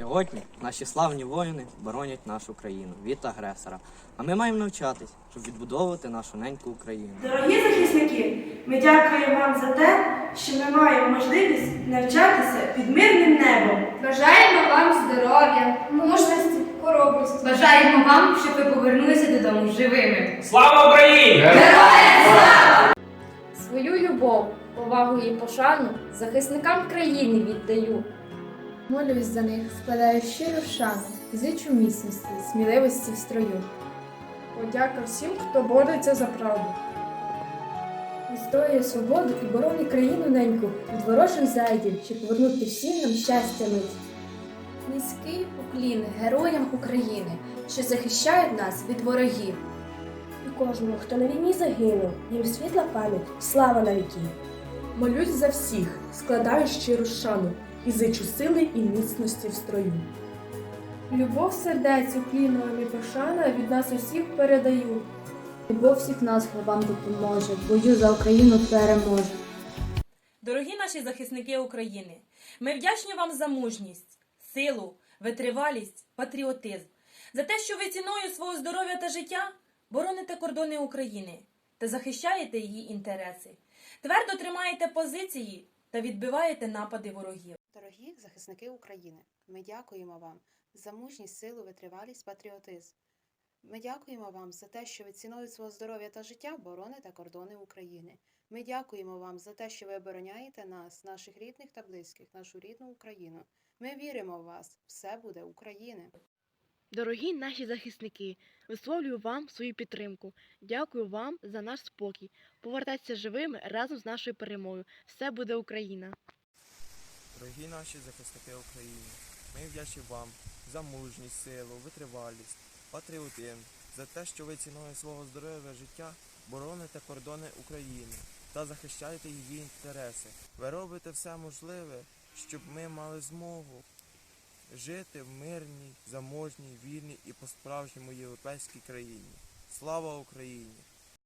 Сьогодні наші славні воїни боронять нашу країну від агресора. А ми маємо навчатись, щоб відбудовувати нашу неньку Україну. Дорогі захисники, ми дякуємо вам за те, що ми маємо можливість навчатися під мирним небом. Бажаємо вам здоров'я, мужності, хоробрості. Бажаємо вам, щоб ви повернулися додому живими. Слава Україні! Свою любов, повагу і пошану захисникам країни віддаю. Молюсь за них, складаю щиру шану, зичу міцності, сміливості в строю. Подяка всім, хто бореться за правду. Відстоює свободу і боронить країну неньку від ворожих зайдів, щоб повернути всім нам щастя мить. Низький уклін героям України, що захищають нас від ворогів. І кожному, хто на війні загинув, їм світла пам'ять, слава на віки. Молюсь за всіх, складаю щиру шану і зичу сили і міцності в строю. Любов сердець укліном і пошана від нас усіх передаю. Бо всіх нас вам допоможе, бою за Україну переможе. Дорогі наші захисники України, ми вдячні вам за мужність, силу, витривалість, патріотизм, за те, що ви ціною свого здоров'я та життя бороните кордони України та захищаєте її інтереси, твердо тримаєте позиції та відбиваєте напади ворогів. Дорогі захисники України, ми дякуємо вам за мужність, силу, витривалість, патріотизм. Ми дякуємо вам за те, що ви ціною свого здоров'я та життя бороните кордони України. Ми дякуємо вам за те, що ви обороняєте нас, наших рідних та близьких, нашу рідну Україну. Ми віримо в вас. Все буде України. Дорогі наші захисники, висловлюю вам свою підтримку. Дякую вам за наш спокій. Повертайтеся живими разом з нашою перемогою. Все буде Україна! Дорогі наші захисники України, ми вдячні вам за мужність, силу, витривалість, патріотизм, за те, що ви ціною свого здоров'я життя бороните кордони України та захищаєте її інтереси. Ви робите все можливе, щоб ми мали змогу жити в мирній, заможній, вільній і по-справжньому європейській країні. Слава Україні!